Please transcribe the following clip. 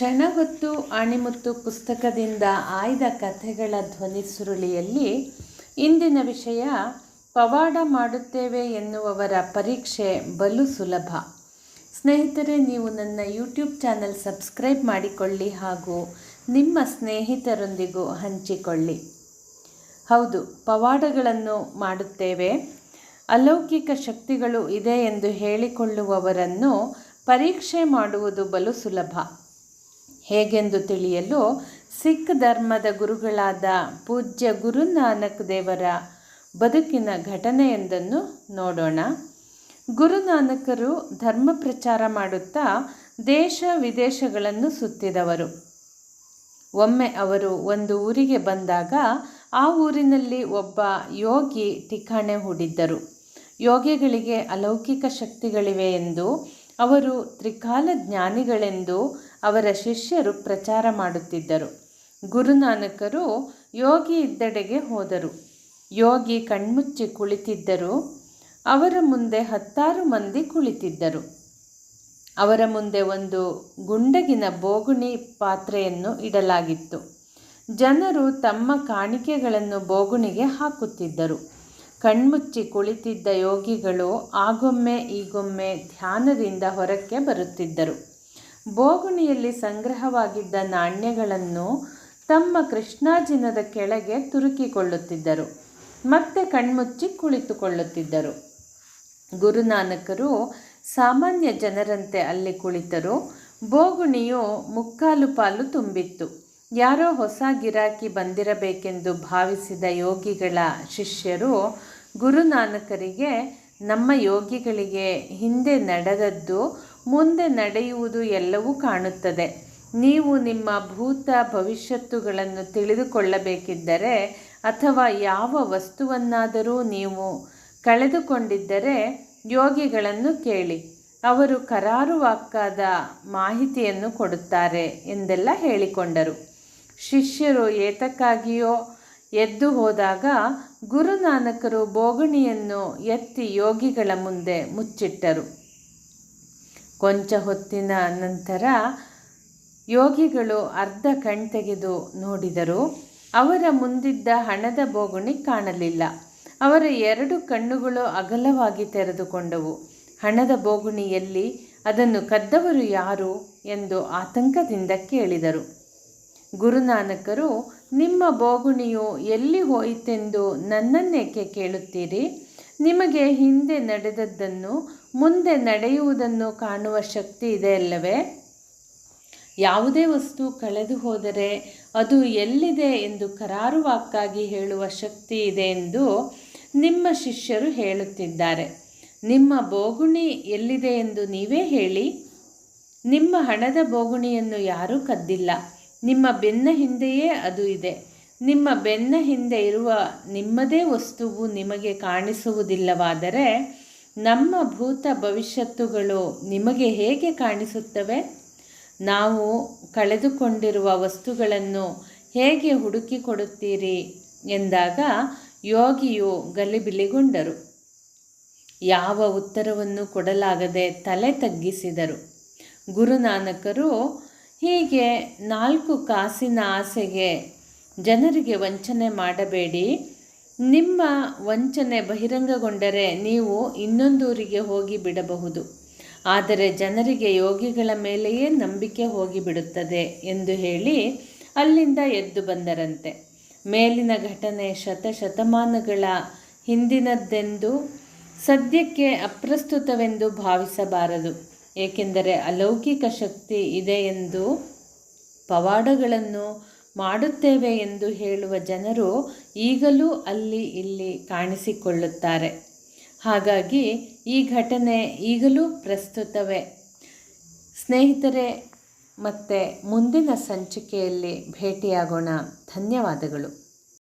ಕ್ಷಣ ಹೊತ್ತು ಆಣಿಮುತ್ತು ಪುಸ್ತಕದಿಂದ ಆಯ್ದ ಕಥೆಗಳ ಧ್ವನಿ ಸುರುಳಿಯಲ್ಲಿ ಇಂದಿನ ವಿಷಯ ಪವಾಡ ಮಾಡುತ್ತೇವೆ ಎನ್ನುವವರ ಪರೀಕ್ಷೆ ಬಲು ಸುಲಭ. ಸ್ನೇಹಿತರೆ, ನೀವು ನನ್ನ ಯೂಟ್ಯೂಬ್ ಚಾನಲ್ ಸಬ್ಸ್ಕ್ರೈಬ್ ಮಾಡಿಕೊಳ್ಳಿ ಹಾಗೂ ನಿಮ್ಮ ಸ್ನೇಹಿತರೊಂದಿಗೂ ಹಂಚಿಕೊಳ್ಳಿ. ಹೌದು, ಪವಾಡಗಳನ್ನು ಮಾಡುತ್ತೇವೆ. ಅಲೌಕಿಕ ಶಕ್ತಿಗಳು ಇದೆ ಎಂದು ಹೇಳಿಕೊಳ್ಳುವವರನ್ನು ಪರೀಕ್ಷೆ ಮಾಡುವುದು ಬಲು ಸುಲಭ. ಹೇಗೆಂದು ತಿಳಿಯಲು ಸಿಖ್ ಧರ್ಮದ ಗುರುಗಳಾದ ಪೂಜ್ಯ ಗುರುನಾನಕ್ ದೇವರ ಬದುಕಿನ ಘಟನೆಯೊಂದನ್ನು ನೋಡೋಣ. ಗುರುನಾನಕರು ಧರ್ಮ ಪ್ರಚಾರ ಮಾಡುತ್ತಾ ದೇಶ ವಿದೇಶಗಳನ್ನು ಸುತ್ತಿದವರು. ಒಮ್ಮೆ ಅವರು ಒಂದು ಊರಿಗೆ ಬಂದಾಗ ಆ ಊರಿನಲ್ಲಿ ಒಬ್ಬ ಯೋಗಿ ಠಿಕಾಣೆ ಹೂಡಿದ್ದರು. ಯೋಗಿಗಳಿಗೆ ಅಲೌಕಿಕ ಶಕ್ತಿಗಳಿವೆ ಎಂದು, ಅವರು ತ್ರಿಕಾಲ ಜ್ಞಾನಿಗಳೆಂದು ಅವರ ಶಿಷ್ಯರು ಪ್ರಚಾರ ಮಾಡುತ್ತಿದ್ದರು. ಗುರುನಾನಕರು ಯೋಗಿ ಇದ್ದಡೆಗೆ ಹೋದರು. ಯೋಗಿ ಕಣ್ಮುಚ್ಚಿ ಕುಳಿತಿದ್ದರು. ಅವರ ಮುಂದೆ ಹತ್ತಾರು ಮಂದಿ ಕುಳಿತಿದ್ದರು. ಅವರ ಮುಂದೆ ಒಂದು ಗುಂಡಗಿನ ಬೋಗುಣಿ ಪಾತ್ರೆಯನ್ನು ಇಡಲಾಗಿತ್ತು. ಜನರು ತಮ್ಮ ಕಾಣಿಕೆಗಳನ್ನು ಬೋಗುಣಿಗೆ ಹಾಕುತ್ತಿದ್ದರು. ಕಣ್ಮುಚ್ಚಿ ಕುಳಿತಿದ್ದ ಯೋಗಿಗಳು ಆಗೊಮ್ಮೆ ಈಗೊಮ್ಮೆ ಧ್ಯಾನದಿಂದ ಹೊರಕ್ಕೆ ಬರುತ್ತಿದ್ದರು. ಬೋಗುಣಿಯಲ್ಲಿ ಸಂಗ್ರಹವಾಗಿದ್ದ ನಾಣ್ಯಗಳನ್ನು ತಮ್ಮ ಕೃಷ್ಣಾಜಿನದ ಕೆಳಗೆ ತುರುಕಿಕೊಳ್ಳುತ್ತಿದ್ದರು. ಮತ್ತೆ ಕಣ್ಮುಚ್ಚಿ ಕುಳಿತುಕೊಳ್ಳುತ್ತಿದ್ದರು. ಗುರುನಾನಕರು ಸಾಮಾನ್ಯ ಜನರಂತೆ ಅಲ್ಲಿ ಕುಳಿತರು. ಬೋಗುಣಿಯು ಮುಕ್ಕಾಲು ಪಾಲು ತುಂಬಿತ್ತು. ಯಾರೋ ಹೊಸ ಗಿರಾಕಿ ಬಂದಿರಬೇಕೆಂದು ಭಾವಿಸಿದ ಯೋಗಿಗಳ ಶಿಷ್ಯರು ಗುರುನಾನಕರಿಗೆ, ನಮ್ಮ ಯೋಗಿಗಳಿಗೆ ಹಿಂದೆ ನಡೆದದ್ದು ಮುಂದೆ ನಡೆಯುವುದು ಎಲ್ಲವೂ ಕಾಣುತ್ತದೆ. ನೀವು ನಿಮ್ಮ ಭೂತ ಭವಿಷ್ಯತ್ತುಗಳನ್ನು ತಿಳಿದುಕೊಳ್ಳಬೇಕಿದ್ದರೆ ಅಥವಾ ಯಾವ ವಸ್ತುವನ್ನಾದರೂ ನೀವು ಕಳೆದುಕೊಂಡಿದ್ದರೆ ಯೋಗಿಗಳನ್ನು ಕೇಳಿ. ಅವರು ಕರಾರುವಾಕ್ಕಾದ ಮಾಹಿತಿಯನ್ನು ಕೊಡುತ್ತಾರೆ ಎಂದೆಲ್ಲ ಹೇಳಿಕೊಂಡರು. ಶಿಷ್ಯರು ಏತಕ್ಕಾಗಿಯೋ ಎದ್ದು ಹೋದಾಗ ಗುರುನಾನಕರು ಬೋಗಣಿಯನ್ನು ಎತ್ತಿ ಯೋಗಿಗಳ ಮುಂದೆ ಮುಚ್ಚಿಟ್ಟರು. ಕೊಂಚ ಹೊತ್ತಿನ ನಂತರ ಯೋಗಿಗಳು ಅರ್ಧ ಕಣ್ತೆಗೆದು ನೋಡಿದರು. ಅವರ ಮುಂದಿದ್ದ ಹಣದ ಬೋಗುಣಿ ಕಾಣಲಿಲ್ಲ. ಅವರ ಎರಡು ಕಣ್ಣುಗಳು ಅಗಲವಾಗಿ ತೆರೆದುಕೊಂಡವು. ಹಣದ ಬೋಗುಣಿಯಲ್ಲಿ ಅದನ್ನು ಕದ್ದವರು ಯಾರು ಎಂದು ಆತಂಕದಿಂದ ಕೇಳಿದರು. ಗುರುನಾನಕರು, ನಿಮ್ಮ ಬೋಗುಣಿಯು ಎಲ್ಲಿ ಹೋಯಿತೆಂದು ನನ್ನನ್ನೇಕೆ ಕೇಳುತ್ತೀರಿ? ನಿಮಗೆ ಹಿಂದೆ ನಡೆದದ್ದನ್ನು ಮುಂದೆ ನಡೆಯುವುದನ್ನು ಕಾಣುವ ಶಕ್ತಿ ಇದೆಯಲ್ಲವೇ ಯಾವುದೇ ವಸ್ತು ಕಳೆದು ಹೋದರೆ ಅದು ಎಲ್ಲಿದೆ ಎಂದು ಕರಾರುವಾಕ್ಕಾಗಿ ಹೇಳುವ ಶಕ್ತಿ ಇದೆ ಎಂದು ನಿಮ್ಮ ಶಿಷ್ಯರು ಹೇಳುತ್ತಿದ್ದಾರೆ. ನಿಮ್ಮ ಬೋಗುಣಿ ಎಲ್ಲಿದೆ ಎಂದು ನೀವೇ ಹೇಳಿ. ನಿಮ್ಮ ಹಣದ ಬೋಗುಣಿಯನ್ನು ಯಾರೂ ಕದ್ದಿಲ್ಲ. ನಿಮ್ಮ ಬೆನ್ನ ಹಿಂದೆಯೇ ಅದು ಇದೆ. ನಿಮ್ಮ ಬೆನ್ನ ಹಿಂದೆ ಇರುವ ನಿಮ್ಮದೇ ವಸ್ತುವು ನಿಮಗೆ ಕಾಣಿಸುವುದಿಲ್ಲವಾದರೆ ನಮ್ಮ ಭೂತ ಭವಿಷ್ಯತ್ತುಗಳು ನಿಮಗೆ ಹೇಗೆ ಕಾಣಿಸುತ್ತವೆ? ನಾವು ಕಳೆದುಕೊಂಡಿರುವ ವಸ್ತುಗಳನ್ನು ಹೇಗೆ ಹುಡುಕಿಕೊಡುತ್ತೀರಿ? ಎಂದಾಗ ಯೋಗಿಯು ಗಲಿಬಿಲಿಗೊಂಡರು. ಯಾವ ಉತ್ತರವನ್ನು ಕೊಡಲಾಗದೆ ತಲೆ ತಗ್ಗಿಸಿದರು. ಗುರುನಾನಕರು ಹೀಗೆ ನಾಲ್ಕು ಕಾಸಿನ ಆಸೆಗೆ ಜನರಿಗೆ ವಂಚನೆ ಮಾಡಬೇಡಿ. ನಿಮ್ಮ ವಂಚನೆ ಬಹಿರಂಗಗೊಂಡರೆ ನೀವು ಇನ್ನೊಂದೂರಿಗೆ ಹೋಗಿ ಬಿಡಬಹುದು. ಆದರೆ ಜನರಿಗೆ ಯೋಗಿಗಳ ಮೇಲೆಯೇ ನಂಬಿಕೆ ಹೋಗಿಬಿಡುತ್ತದೆ ಎಂದು ಹೇಳಿ ಅಲ್ಲಿಂದ ಎದ್ದು ಬಂದರಂತೆ. ಮೇಲಿನ ಘಟನೆ ಶತಶತಮಾನಗಳ ಹಿಂದಿನದ್ದೆಂದು ಸದ್ಯಕ್ಕೆ ಅಪ್ರಸ್ತುತವೆಂದು ಭಾವಿಸಬಾರದು. ಏಕೆಂದರೆ ಅಲೌಕಿಕ ಶಕ್ತಿ ಇದೆ ಎಂದು ಪವಾಡಗಳನ್ನು ಮಾಡುತ್ತೇವೆ ಎಂದು ಹೇಳುವ ಜನರು ಈಗಲೂ ಅಲ್ಲಿ ಇಲ್ಲಿ ಕಾಣಿಸಿಕೊಳ್ಳುತ್ತಾರೆ. ಹಾಗಾಗಿ ಈ ಘಟನೆ ಈಗಲೂ ಪ್ರಸ್ತುತವೇ. ಸ್ನೇಹಿತರೆ, ಮತ್ತು ಮುಂದಿನ ಸಂಚಿಕೆಯಲ್ಲಿ ಭೇಟಿಯಾಗೋಣ. ಧನ್ಯವಾದಗಳು.